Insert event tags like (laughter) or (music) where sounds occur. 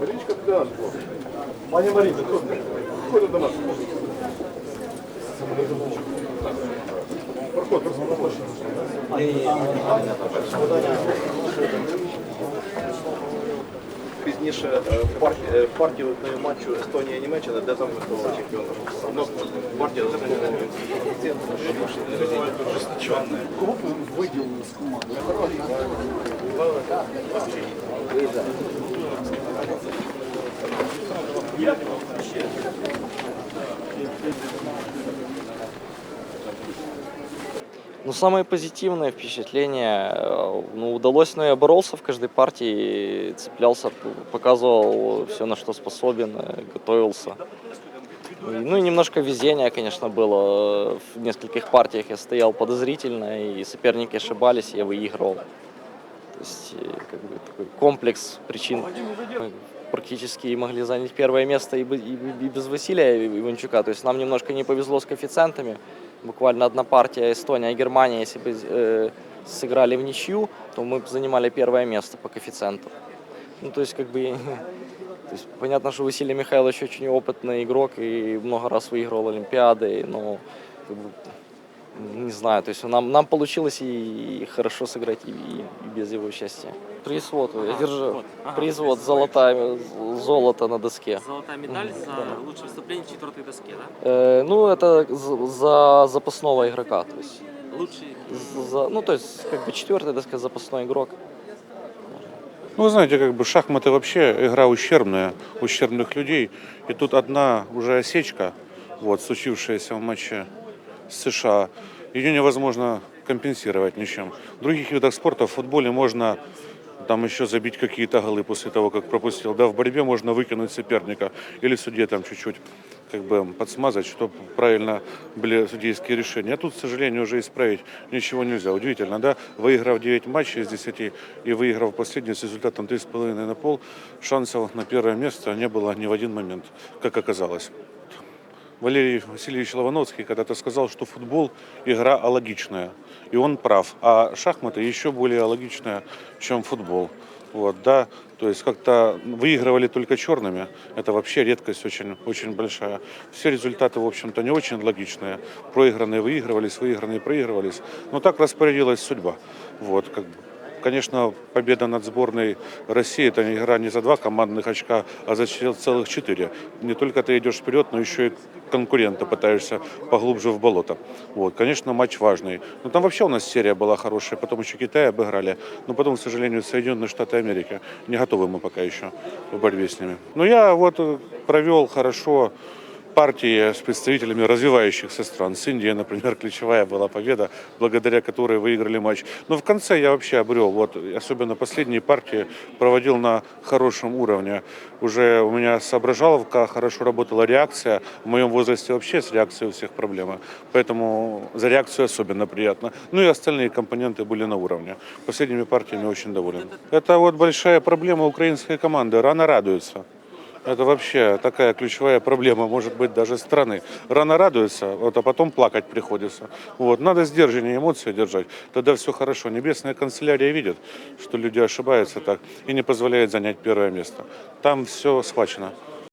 Марічка, ти де Пані Марійка, тут. Ходь до нас. Проход, розмовляй. Пізніше е, в партії, е, в партії одної матчу Естонія-Німеччина, де там виступав чемпіон. Ну, партія заснувала. Кого б ви виділили з команди? Ну, самое позитивное впечатление, э, ну, удалось, но я боролся в каждой партии, цеплялся, показывал все, на что способен, э, готовился. Ну и немножко везения, конечно, было. В нескольких партиях я стоял подозрительно, и соперники ошибались, я выигрывал. То есть как бы такой комплекс причин. Мы практически могли занять первое место и, без Василия Иванчука. То есть нам немножко не повезло с коэффициентами. Буквально одна партия Эстония и Германия, если бы э, сыграли в ничью, то мы бы занимали первое место по коэффициенту. Ну, то есть, как бы, (laughs) то есть, понятно, что Василий Михайлович очень опытный игрок и много раз выигрывал Олимпиады, но как бы, не знаю, то есть нам, нам получилось и, хорошо сыграть и, и без его участия. Приз вот, я держу. вот. Ага, приз вот, золотая, золото на доске. Золотая медаль за лучшее выступление в четвертой доске, да? Э, ну, это за, за запасного игрока, то есть, Лучший. за, ну, то есть, как бы четвертый, доска запасной игрок. Ну, вы знаете, как бы шахматы вообще игра ущербная, ущербных людей. И тут одна уже осечка, вот, случившаяся в матче США, ее невозможно компенсировать ничем. В других видах спорта, в футболе можно там еще забить какие-то голы после того, как пропустил. Да, в борьбе можно выкинуть соперника или судье там чуть-чуть как бы подсмазать, чтобы правильно были судейские решения. А тут, к сожалению, уже исправить ничего нельзя. Удивительно, да? Выиграв 9 матчей из 10 и выиграв последний с результатом 3,5 на пол, шансов на первое место не было ни в один момент, как оказалось. Валерий Васильевич Ловановский когда-то сказал, что футбол – игра алогичная. И он прав. А шахматы еще более алогичная, чем футбол. Вот, да, то есть как-то выигрывали только черными. Это вообще редкость очень, очень большая. Все результаты, в общем-то, не очень логичные. Проигранные выигрывались, выигранные проигрывались. Но так распорядилась судьба. Вот, как бы. Конечно, победа над сборной России – это игра не за два командных очка, а за целых четыре. Не только ты идешь вперед, но еще и конкурента пытаешься поглубже в болото. Вот, конечно, матч важный. Но там вообще у нас серия была хорошая, потом еще Китай обыграли. Но потом, к сожалению, Соединенные Штаты Америки. Не готовы мы пока еще в борьбе с ними. Но я вот э, провел хорошо партии с представителями развивающихся стран. С Индией, например, ключевая была победа, благодаря которой выиграли матч. Но в конце я вообще обрел, вот, особенно последние партии проводил на хорошем уровне. Уже у меня соображаловка, хорошо работала реакция. В моем возрасте вообще с реакцией у всех проблемы. Поэтому за реакцию особенно приятно. Ну и остальные компоненты были на уровне. Последними партиями очень доволен. Это вот большая проблема украинской команды. Рано радуются. Это вообще такая ключевая проблема, может быть, даже страны. Рано радуются, вот, а потом плакать приходится. Вот. Надо сдержаннее эмоции держать, тогда все хорошо. Небесная канцелярия видит, что люди ошибаются так и не позволяет занять первое место. Там все схвачено.